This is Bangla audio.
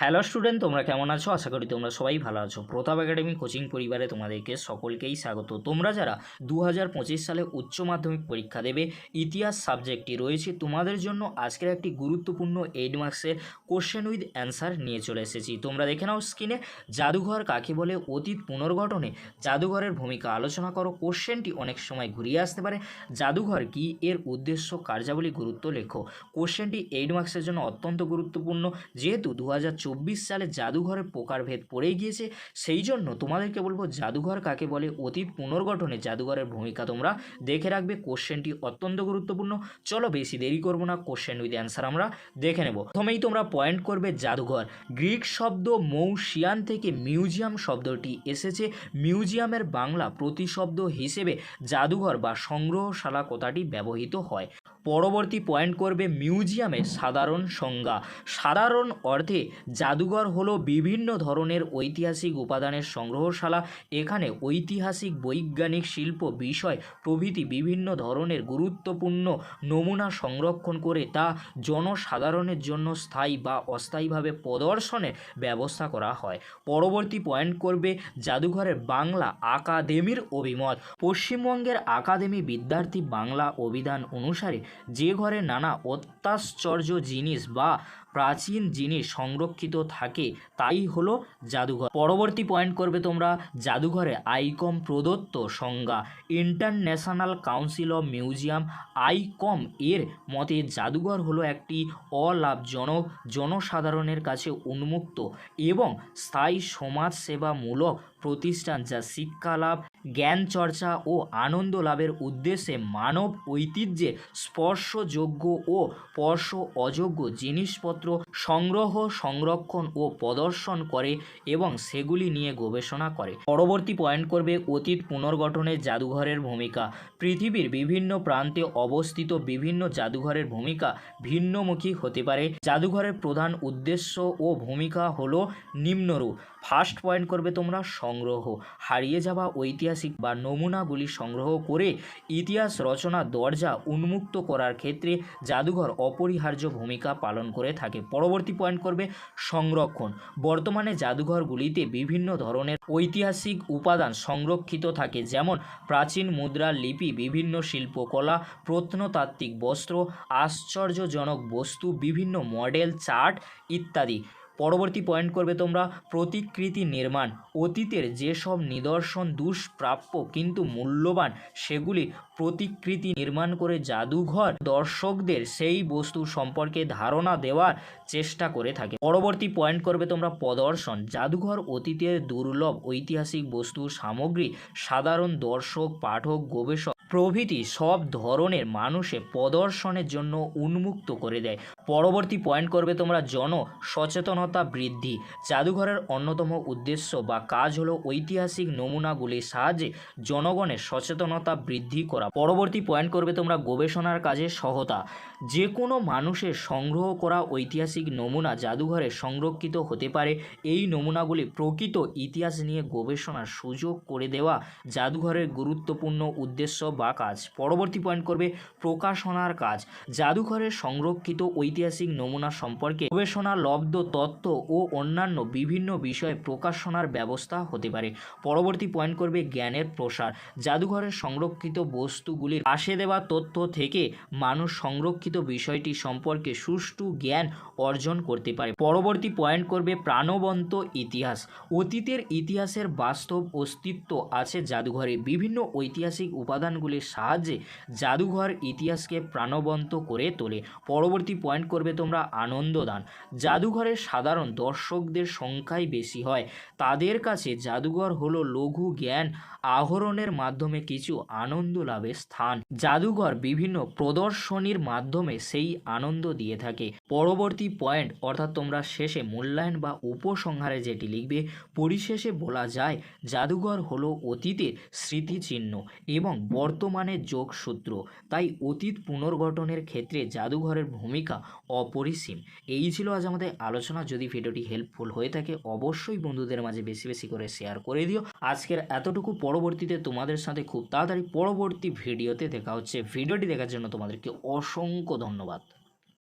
হ্যালো স্টুডেন্ট তোমরা কেমন আছো? আশা করি তোমরা সবাই ভালো আছো। প্রতাপ একাডেমি কোচিং পরিবারে তোমাদেরকে সকলকেই স্বাগত। তোমরা যারা দু হাজার পঁচিশ সালে উচ্চ মাধ্যমিক পরীক্ষা দেবে, ইতিহাস সাবজেক্টটি রয়েছে, তোমাদের জন্য আজকের একটি গুরুত্বপূর্ণ এইট মার্কসের কোশ্চেন উইথ অ্যান্সার নিয়ে চলে এসেছি। তোমরা দেখে নাও স্ক্রিনে জাদুঘর কাকে বলে? অতীত পুনর্গঠনে জাদুঘরের ভূমিকা আলোচনা করো। কোশ্চেনটি অনেক সময় ঘুরিয়ে আসতে পারে। জাদুঘর কি এর উদ্দেশ্য কার্যাবলী গুরুত্ব লেখো? কোশ্চেনটি এইট মার্কসের জন্য অত্যন্ত গুরুত্বপূর্ণ। যেহেতু দু চব্বিশ সালে জাদুঘরের প্রকারভেদ পড়ে গিয়েছে। সেই জন্য তোমাদেরকে বলব, জাদুঘর কাকে বলে? অতীত পুনর্গঠনে জাদুঘরের ভূমিকা তোমরা দেখে রাখবে। কোশ্চেনটি অত্যন্ত গুরুত্বপূর্ণ। চলো বেশি দেরি করব না কোশ্চেন উইথ অ্যান্সার আমরা দেখে নেব। প্রথমেই তোমরা পয়েন্ট করবে জাদুঘর। গ্রিক শব্দ মৌসিয়ান থেকে মিউজিয়াম শব্দটি এসেছে। মিউজিয়ামের বাংলা প্রতিশব্দ হিসেবে জাদুঘর বা সংগ্রহশালা কথাটি ব্যবহৃত হয়। পরবর্তী পয়েন্ট করবে মিউজিয়ামের সাধারণ সংজ্ঞা। সাধারণ অর্থে জাদুঘর হলো বিভিন্ন ধরনের ঐতিহাসিক উপাদানের সংগ্রহশালা। এখানে ঐতিহাসিক, বৈজ্ঞানিক শিল্প বিষয় প্রভৃতি বিভিন্ন ধরনের গুরুত্বপূর্ণ নমুনা সংরক্ষণ করে তা জনসাধারণের জন্য স্থায়ী বা অস্থায়ীভাবে প্রদর্শনের ব্যবস্থা করা হয়। পরবর্তী পয়েন্ট করবে জাদুঘরের বাংলা আকাদেমির অভিমত। পশ্চিমবঙ্গের আকাদেমি বিদ্যার্থী বাংলা অভিধান অনুসারে যে ঘরে নানা অত্যাশ্চর্য জিনিস বা প্রাচীন জিনিস সংরক্ষিত থাকে, তাই হলো জাদুঘর। পরবর্তী পয়েন্ট করবে তোমরা, জাদুঘরে আইকম প্রদত্ত সংজ্ঞা। International Council of Museum ICOM এর মতে জাদুঘর হলো একটি অলাভজনক জনসাধারণের কাছে উন্মুক্ত এবং স্থায়ী সমাজসেবামূলক প্রতিষ্ঠান যা শিক্ষালাভ জ্ঞান চর্চা ও আনন্দ লাভের উদ্দেশ্যে মানব ঐতিহ্যে স্পর্শযোগ্য ও স্পর্শ অযোগ্য জিনিসপত্র সংগ্রহ, সংরক্ষণ ও প্রদর্শন করে এবং সেগুলি নিয়ে গবেষণা করে। পরবর্তী পয়েন্ট করবে অতীত পুনর্গঠনের জাদুঘরের ভূমিকা। পৃথিবীর বিভিন্ন প্রান্তে অবস্থিত বিভিন্ন জাদুঘরের ভূমিকা ভিন্নমুখী হতে পারে। জাদুঘরের প্রধান উদ্দেশ্য ও ভূমিকা হল নিম্নরূপ। ফার্স্ট পয়েন্ট করবে তোমরা সংগ্রহ। হারিয়ে যাওয়া ঐতিহাসিক বা নমুনাগুলি সংগ্রহ করে ইতিহাস রচনা দরজা উন্মুক্ত করার ক্ষেত্রে জাদুঘর অপরিহার্য ভূমিকা পালন করে থাকে। পরবর্তী পয়েন্ট করবে সংরক্ষণ। বর্তমানে জাদুঘরগুলিতে বিভিন্ন ধরনের ঐতিহাসিক উপাদান সংরক্ষিত থাকে, যেমন প্রাচীন মুদ্রা, লিপি, বিভিন্ন শিল্পকলা, প্রত্নতাত্ত্বিক বস্ত্র, আশ্চর্যজনক বস্তু, বিভিন্ন মডেল চার্ট ইত্যাদি। পরবর্তী পয়েন্ট করবে তোমরা প্রতিকৃতি নির্মাণ। অতীতের যেসব নিদর্শন দুষ্প্রাপ্য কিন্তু মূল্যবান, সেগুলি প্রতিকৃতি নির্মাণ করে জাদুঘর দর্শকদের সেই বস্তু সম্পর্কে ধারণা দেওয়ার চেষ্টা করে থাকে। পরবর্তী পয়েন্ট করবে তোমরা প্রদর্শন। জাদুঘর অতীতের দুর্লভ ঐতিহাসিক বস্তু সামগ্রী, সাধারণ দর্শক, পাঠক, গবেষক প্রভৃতি সব ধরনের মানুষে প্রদর্শনের জন্য উন্মুক্ত করে দেয়। পরবর্তী পয়েন্ট করবে তোমরা জন, সচেতনতা বৃদ্ধি। জাদুঘরের অন্যতম উদ্দেশ্য বা কাজ হলো ঐতিহাসিক নমুনাগুলির সাহায্যে জনগণের সচেতনতা বৃদ্ধি করা। পরবর্তী পয়েন্ট করবে তোমরা গবেষণার কাজে সহতা। যে কোনো মানুষের সংগ্রহ করা ঐতিহাসিক নমুনা জাদুঘরে সংরক্ষিত হতে পারে। এই নমুনাগুলি প্রকৃত ইতিহাস নিয়ে গবেষণার সুযোগ করে দেওয়া জাদুঘরের গুরুত্বপূর্ণ উদ্দেশ্য বা কাজ। পরবর্তী পয়েন্ট করবে প্রকাশনার কাজ। জাদুঘরের সংরক্ষিত ঐতিহাসিক নমুনা সম্পর্কে গবেষণা, লব্ধ তত্ত্ব ও অন্যান্য বিভিন্ন বিষয়ে প্রকাশনার ব্যবস্থা হতে পারে। পরবর্তী পয়েন্ট করবে জ্ঞানের প্রসার। জাদুঘরের সংরক্ষিত বস্তুগুলির পাশে দেওয়া তথ্য থেকে মানুষ সংরক্ষিত বিষয়টি সম্পর্কে সুষ্ঠু জ্ঞান অর্জন করতে পারে। পরবর্তী পয়েন্ট করবে প্রাণবন্ত ইতিহাস। অতীতের ইতিহাসের বাস্তব অস্তিত্ব আছে জাদুঘরে। বিভিন্ন ঐতিহাসিক উপাদানগুলির সাহায্যে জাদুঘর ইতিহাসকে প্রাণবন্ত করে তোলে। পরবর্তী পয়েন্ট করবে তোমরা আনন্দদান। জাদুঘরের সাধারণ দর্শকদের সংখ্যাই বেশি হয়। তাদের কাছে জাদুঘর হলো লঘু জ্ঞান আহরণের মাধ্যমে কিছু আনন্দ লাভের স্থান। জাদুঘর বিভিন্ন প্রদর্শনীর মাধ্যমে সেই আনন্দ দিয়ে থাকে। পরবর্তী পয়েন্ট অর্থাৎ তোমরা শেষে মূল্যায়ন বা উপসংহারে যেটি লিখবে, পরিশেষে বলা যায়, জাদুঘর হলো অতীতের স্মৃতিচিহ্ন এবং বর্তমানের যোগসূত্র। তাই অতীত পুনর্গঠনের ক্ষেত্রে জাদুঘরের ভূমিকা অপরিসীম। এই ছিল আজ আমাদের আলোচনা। যদি ভিডিওটি হেল্পফুল হয়ে থাকে, অবশ্যই বন্ধুদের মাঝে বেশি বেশি করে শেয়ার করে দিও। আজকের এতটুকু। পরবর্তীতে তোমাদের সাথে খুব তাড়াতাড়ি পরবর্তী ভিডিওতে দেখা হচ্ছে। ভিডিওটি দেখার জন্য তোমাদেরকে অসংখ্য ধন্যবাদ।